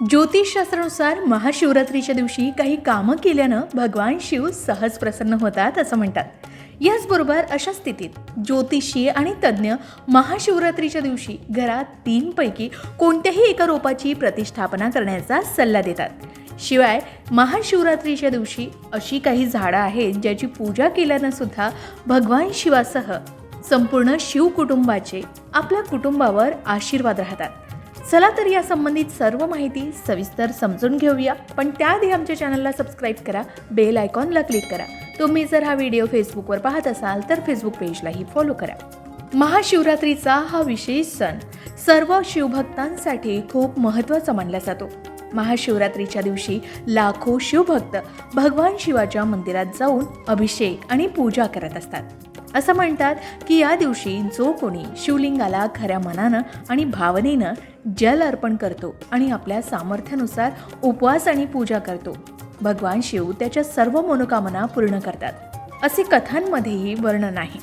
ज्योतिषशास्त्रानुसार महाशिवरात्रीच्या दिवशी काही कामं केल्यानं भगवान शिव सहज प्रसन्न होतात असं म्हणतात. याचबरोबर अशा स्थितीत ज्योतिषी आणि तज्ज्ञ महाशिवरात्रीच्या दिवशी घरात तीनपैकी कोणत्याही एका रोपाची प्रतिष्ठापना करण्याचा सल्ला देतात. शिवाय महाशिवरात्रीच्या दिवशी अशी काही झाडं आहेत ज्याची पूजा केल्यानं सुद्धा भगवान शिवासह संपूर्ण शिव कुटुंबाचे आपल्या कुटुंबावर आशीर्वाद राहतात. चला तर या संबंधित सर्व माहिती सविस्तर समजून घेऊया. पण त्याआधी आमच्या चॅनलला सबस्क्राईब करा बेल आयकॉनला क्लिक करा. तुम्ही जर हा व्हिडिओ फेसबुकवर पाहत असाल तर फेसबुक पेजलाही फॉलो करा. महाशिवरात्रीचा हा विशेष सण सर्व शिवभक्तांसाठी खूप महत्त्वाचा मानला जातो. महाशिवरात्रीच्या दिवशी लाखो शिवभक्त भगवान शिवाच्या मंदिरात जाऊन अभिषेक आणि पूजा करत असतात. असं म्हणतात की या दिवशी जो कोणी शिवलिंगाला खऱ्या मनानं आणि भावनेनं जल अर्पण करतो आणि आपल्या सामर्थ्यानुसार उपवास आणि पूजा करतो भगवान शिव त्याच्या सर्व मनोकामना पूर्ण करतात. असे कथांमध्येही वर्णन आहे.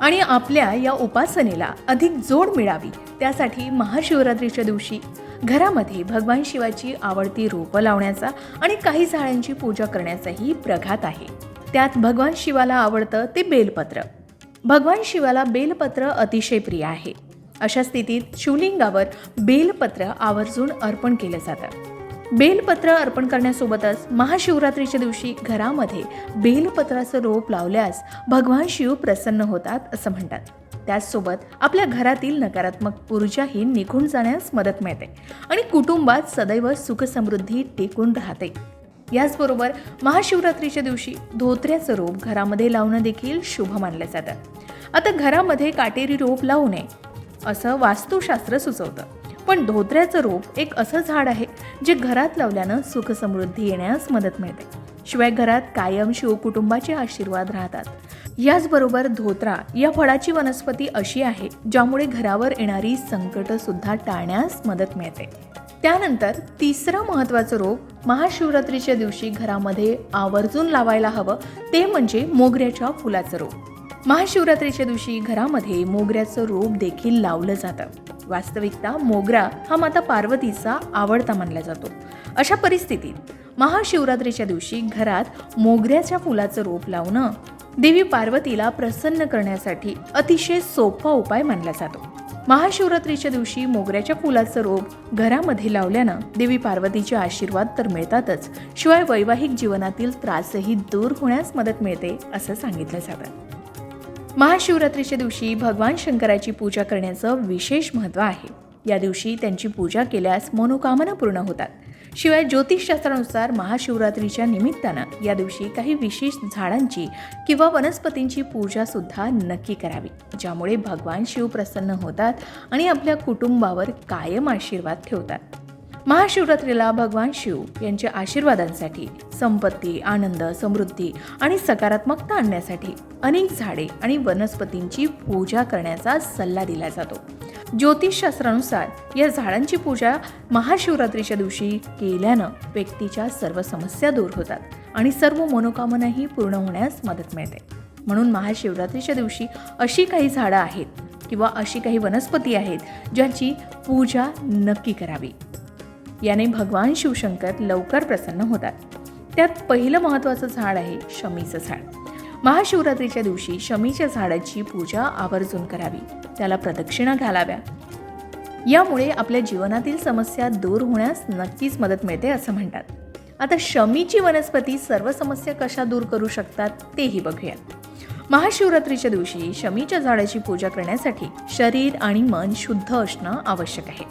आणि आपल्या या उपासनेला अधिक जोड मिळावी त्यासाठी महाशिवरात्रीच्या दिवशी घरामध्ये भगवान शिवाची आवडती रोपं लावण्याचा आणि काही झाडांची पूजा करण्याचाही प्रघात आहे. त्यात भगवान शिवाला आवडतं ते बेलपत्र. भगवान शिवाला बेलपत्र अतिशय प्रिय आहे. अशा स्थितीत शिवलिंगावर बेलपत्र आवर्जून अर्पण केलं जातं. बेलपत्र अर्पण करण्यासोबतच महाशिवरात्रीच्या दिवशी घरामध्ये बेलपत्राचं रोप लावल्यास भगवान शिव प्रसन्न होतात असं म्हणतात. त्याचसोबत आपल्या घरातील नकारात्मक ऊर्जाही निघून जाण्यास मदत मिळते आणि कुटुंबात सदैव सुखसमृद्धी टिकून राहते. याचबरोबर महाशिवरात्रीच्या दिवशी धोत्र्याचं रोप घरामध्ये लावणं देखील शुभ मानलं जातं. आता घरामध्ये काटेरी रोप लावू नये असं वास्तुशास्त्र सुचवतं. पण धोत्र्याचं रोप एक असं झाड आहे जे घरात लावल्यानं सुखसमृद्धी येण्यास मदत मिळते. शिवाय घरात कायम शिवकुटुंबाचे आशीर्वाद राहतात. याचबरोबर धोत्रा या फळाची वनस्पती अशी आहे ज्यामुळे घरावर येणारी संकट सुद्धा टाळण्यास मदत मिळते. त्यानंतर तिसरं महत्त्वाचं रोप महाशिवरात्रीच्या दिवशी घरामध्ये आवर्जून लावायला हवं ते म्हणजे मोगऱ्याच्या फुलाचं रोप महाशिवरात्रीच्या दिवशी घरामध्ये मोगऱ्याचं रोप देखील लावलं जातं. वास्तविकता मोगरा हा माता पार्वतीचा आवडता मानला जातो. अशा परिस्थितीत महाशिवरात्रीच्या दिवशी घरात मोगऱ्याच्या फुलाचं रोप लावणं देवी पार्वतीला प्रसन्न करण्यासाठी अतिशय सोपा उपाय मानला जातो. महाशिवरात्रीच्या दिवशी मोगऱ्याच्या फुलाचं रोप घरामध्ये लावल्यानं देवी पार्वतीचे आशीर्वाद तर मिळतातच. शिवाय वैवाहिक जीवनातील त्रासही दूर होण्यास मदत मिळते असं सांगितलं जातं. महाशिवरात्रीच्या दिवशी भगवान शंकराची पूजा करण्याचं विशेष महत्त्व आहे. या दिवशी त्यांची पूजा केल्यास मनोकामना पूर्ण होतात. शिवाय ज्योतिषशास्त्रानुसार महाशिवरात्रीच्या निमित्तानं या दिवशी काही विशेष झाडांची किंवा वनस्पतींची पूजा सुद्धा नक्की करावी. ज्यामुळे भगवान शिव प्रसन्न होतात आणि आपल्या कुटुंबावर कायम आशीर्वाद ठेवतात. महाशिवरात्रीला भगवान शिव यांच्या आशीर्वादांसाठी संपत्ती आनंद समृद्धी आणि सकारात्मकता आणण्यासाठी अनेक झाडे आणि वनस्पतींची पूजा करण्याचा सल्ला दिला जातो. ज्योतिषशास्त्रानुसार या झाडांची पूजा महाशिवरात्रीच्या दिवशी केल्यानं व्यक्तीच्या सर्व समस्या दूर होतात आणि सर्व मनोकामनाही पूर्ण होण्यास मदत मिळते. म्हणून महाशिवरात्रीच्या दिवशी अशी काही झाडं आहेत किंवा अशी काही वनस्पती आहेत ज्यांची पूजा नक्की करावी. याने भगवान शिवशंकर लवकर प्रसन्न होतात. त्यात पहिलं महत्त्वाचं झाड आहे शमीचं झाड. महाशिवरात्रीच्या दिवशी शमीच्या झाडाची पूजा आवर्जून करावी. त्याला प्रदक्षिणा घालाव्या. यामुळे आपल्या जीवनातील समस्या दूर होण्यास नक्कीच मदत मिळते असं म्हणतात. आता शमीची वनस्पती सर्व समस्या कशा दूर करू शकतात तेही बघूयात. महाशिवरात्रीच्या दिवशी शमीच्या झाडाची पूजा करण्यासाठी शरीर आणि मन शुद्ध असणं आवश्यक आहे.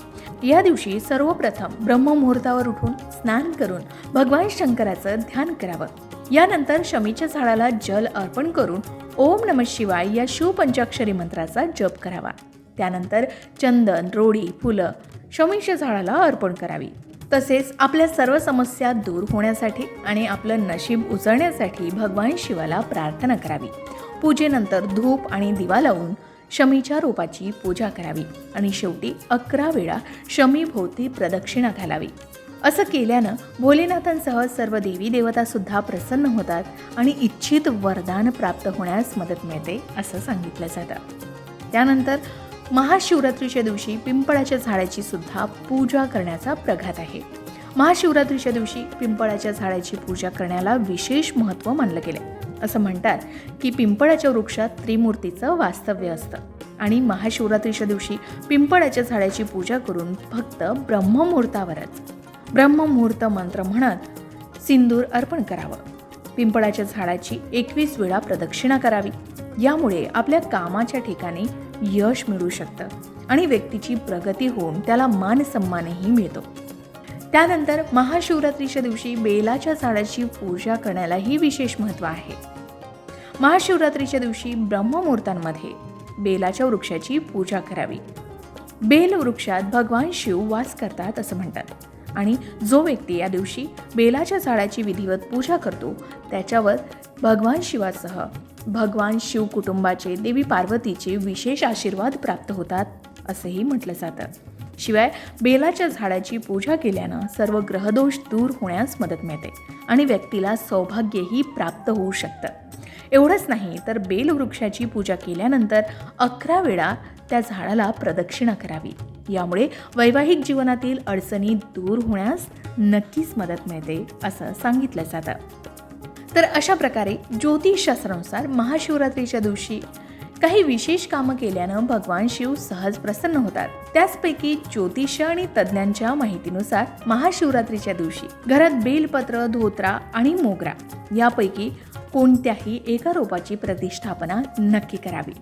या दिवशी सर्वप्रथम ब्रह्ममुहूर्तावर उठून स्नान करून भगवान शंकराचं ध्यान करावं. यानंतर शमीच्या झाडाला जल अर्पण करून ओम नम शिवाय या शिवपंचाक्षरी मंत्राचा जप करावा. त्यानंतर चंदन रोडी फुलं शमीच्या झाडाला अर्पण करावी. तसेच आपल्या सर्व समस्या दूर होण्यासाठी आणि आपलं नशीब उचलण्यासाठी भगवान शिवाला प्रार्थना करावी. पूजेनंतर धूप आणि दिवा लावून शमीच्या रोपाची पूजा करावी. आणि शेवटी अकरा वेळा शमीभोवती प्रदक्षिणा घालावी. असं केल्यानं भोलेनाथांसह सर्व देवी देवता सुद्धा प्रसन्न होतात आणि इच्छित वरदान प्राप्त होण्यास मदत मिळते असं सांगितलं जातं. त्यानंतर महाशिवरात्रीच्या दिवशी पिंपळाच्या झाडाची सुद्धा पूजा करण्याचा प्रघात आहे. महाशिवरात्रीच्या दिवशी पिंपळाच्या झाडाची पूजा करण्याला विशेष महत्त्व मानलं गेलं असं म्हणतात की पिंपळाच्या वृक्षात त्रिमूर्तीचं वास्तव्य असतं आणि महाशिवरात्रीच्या दिवशी पिंपळाच्या झाडाची पूजा करून फक्त ब्रह्ममुहूर्तावरच. ब्रह्ममुहूर्त मंत्र म्हणत सिंदूर अर्पण करावं. पिंपळाच्या झाडाची एकवीस वेळा प्रदक्षिणा करावी. यामुळे आपल्या कामाच्या ठिकाणी यश मिळू शकतं आणि व्यक्तीची प्रगती होऊन त्याला मानसन्मानही मिळतो. त्यानंतर महाशिवरात्रीच्या दिवशी बेलाच्या झाडाची पूजा करण्यालाही विशेष महत्त्व आहे. महाशिवरात्रीच्या दिवशी ब्रह्ममुहूर्तांमध्ये बेलाच्या वृक्षाची पूजा करावी. बेल वृक्षात भगवान शिव वास करतात असं म्हणतात. आणि जो व्यक्ती या दिवशी बेलाच्या झाडाची विधिवत पूजा करतो त्याच्यावर भगवान शिवासह भगवान शिव कुटुंबाचे देवी पार्वतीचे विशेष आशीर्वाद प्राप्त होतात असंही म्हटलं जातं. शिवाय बेलाच्या झाडाची पूजा केल्यानं सर्व ग्रहदोष दूर होण्यास मदत मिळते आणि व्यक्तीला सौभाग्यही प्राप्त होऊ शकतं. एवढंच नाही तर बेल वृक्षाची पूजा केल्यानंतर अकरा वेळा त्या झाडाला प्रदक्षिणा करावी. यामुळे वैवाहिक जीवनातील अडचणी दूर होण्यास नक्कीच मदत मिळते असं सांगितलं जातं. तर अशा प्रकारे ज्योतिषशास्त्रानुसार महाशिवरात्रीच्या दिवशी काही विशेष कामं केल्यानं भगवान शिव सहज प्रसन्न होतात. त्याचपैकी ज्योतिष आणि तज्ज्ञांच्या माहितीनुसार महाशिवरात्रीच्या दिवशी घरात बेलपत्र धोत्रा आणि मोगरा यापैकी कोणत्याही एका रोपाची प्रतिष्ठापना नक्की करावी.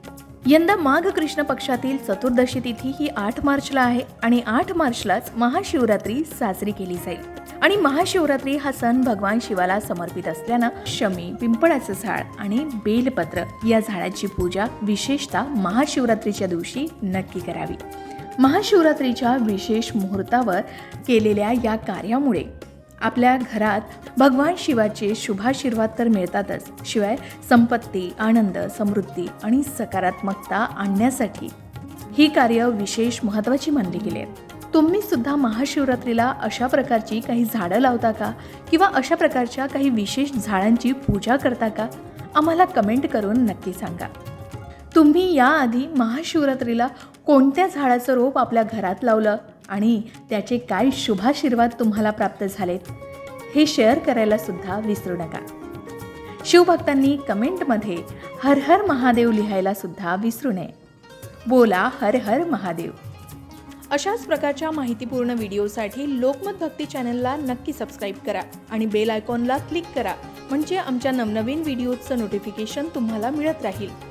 यंदा माघ कृष्ण पक्षातील चतुर्दशी तिथी ही आठ मार्चला आहे आणि आठ मार्चलाच महाशिवरात्री साजरी केली जाईल. आणि महाशिवरात्री हा सण भगवान शिवाला समर्पित असल्यानं शमी पिंपळाचं झाड आणि बेलपत्र या झाडाची पूजा विशेषतः महाशिवरात्रीच्या दिवशी नक्की करावी. महाशिवरात्रीच्या विशेष मुहूर्तावर केलेल्या या कार्यामुळे आपल्या घरात भगवान शिवाचे शुभाशीर्वाद तर मिळतातच. शिवाय संपत्ती आनंद समृद्धी आणि सकारात्मकता आणण्यासाठी ही कार्य विशेष महत्त्वाची मानली गेली. आहेत तुम्ही सुद्धा महाशिवरात्रीला अशा प्रकारची काही झाडं लावता का? किंवा अशा प्रकारच्या काही विशेष झाडांची पूजा करता का? आम्हाला कमेंट करून नक्की सांगा. तुम्ही याआधी महाशिवरात्रीला कोणत्या झाडाचं रोप आपल्या घरात लावलं? आणि त्याचे काय शुभाशीर्वाद तुम्हाला प्राप्त झालेत हे शेअर करायला सुद्धा विसरू नका. शिवभक्तांनी कमेंटमध्ये हर हर महादेव लिहायला सुद्धा विसरू नये. बोला हर हर महादेव. अशाच प्रकारच्या माहितीपूर्ण व्हिडिओसाठी लोकमत भक्ती चॅनलला नक्की सबस्क्राईब करा आणि बेल आयकॉनला क्लिक करा म्हणजे आमच्या नवनवीन व्हिडिओचं नोटिफिकेशन तुम्हाला मिळत राहील.